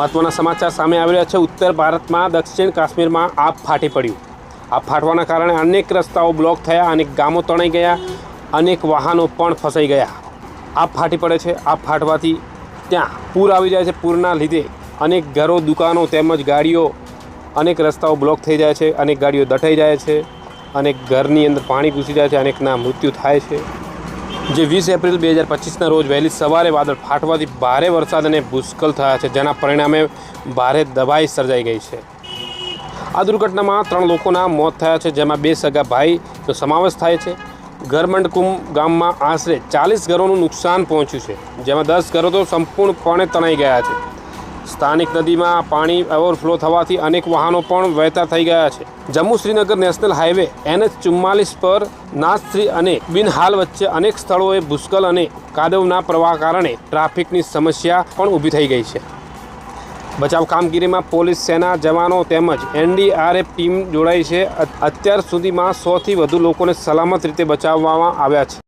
મહત્વના સમાચાર સામે આવી રહ્યા છે. ઉત્તર ભારતમાં દક્ષિણ કાશ્મીરમાં આપ ફાટી પડ્યું આપ ફાટવાના કારણે અનેક રસ્તાઓ બ્લોક થયા, અનેક ગામો તણાઈ ગયા, અનેક વાહનો પણ ફસાઈ ગયા. આપ ફાટી પડે છે. આપ ફાટવાથી ત્યાં પૂર આવી જાય છે. પૂરના લીધે અનેક ઘરો, દુકાનો તેમજ ગાડીઓ અનેક રસ્તાઓ બ્લોક થઈ જાય છે. અનેક ગાડીઓ દટાઈ જાય છે. અનેક ઘરની અંદર પાણી ઘૂસી જાય છે. અનેકના મૃત્યુ થાય છે. જે વીસ એપ્રિલ બે હજાર પચીસના રોજ વહેલી સવારે વાદળ ફાટવાથી ભારે વરસાદ અને ભૂસ્ખલ થયા છે, જેના પરિણામે ભારે દબાઈ સર્જાઈ ગઈ છે. આ દુર્ઘટનામાં ત્રણ લોકોના મોત થયા છે, જેમાં બે સગા ભાઈનો સમાવેશ થાય છે. ગરમંડકુમ ગામમાં આશરે ચાલીસ ઘરોનું નુકસાન પહોંચ્યું છે, જેમાં દસ ઘરો તો સંપૂર્ણપણે તણાઈ ગયા છે. સ્થાનિક નદીમાં પાણી ઓવરફ્લો થવાથી અનેક વાહનો પણ વહેતા થઈ ગયા છે. Jammu Srinagar national highway NH ચુમ્માલીસ પર નાથશ્રી અને બિનહાલ વચ્ચે અનેક સ્થળોએ ભૂસ્ખલ અને કાદવના પ્રવાહ કારણે ટ્રાફિકની સમસ્યા પણ ઊભી થઈ ગઈ છે. બચાવ કામગીરીમાં પોલીસ, સેના, જવાનો તેમજ એનડીઆરએફ ટીમ જોડાઈ છે. અત્યાર સુધીમાં સોથી વધુ લોકોને સલામત રીતે બચાવવામાં આવ્યા છે.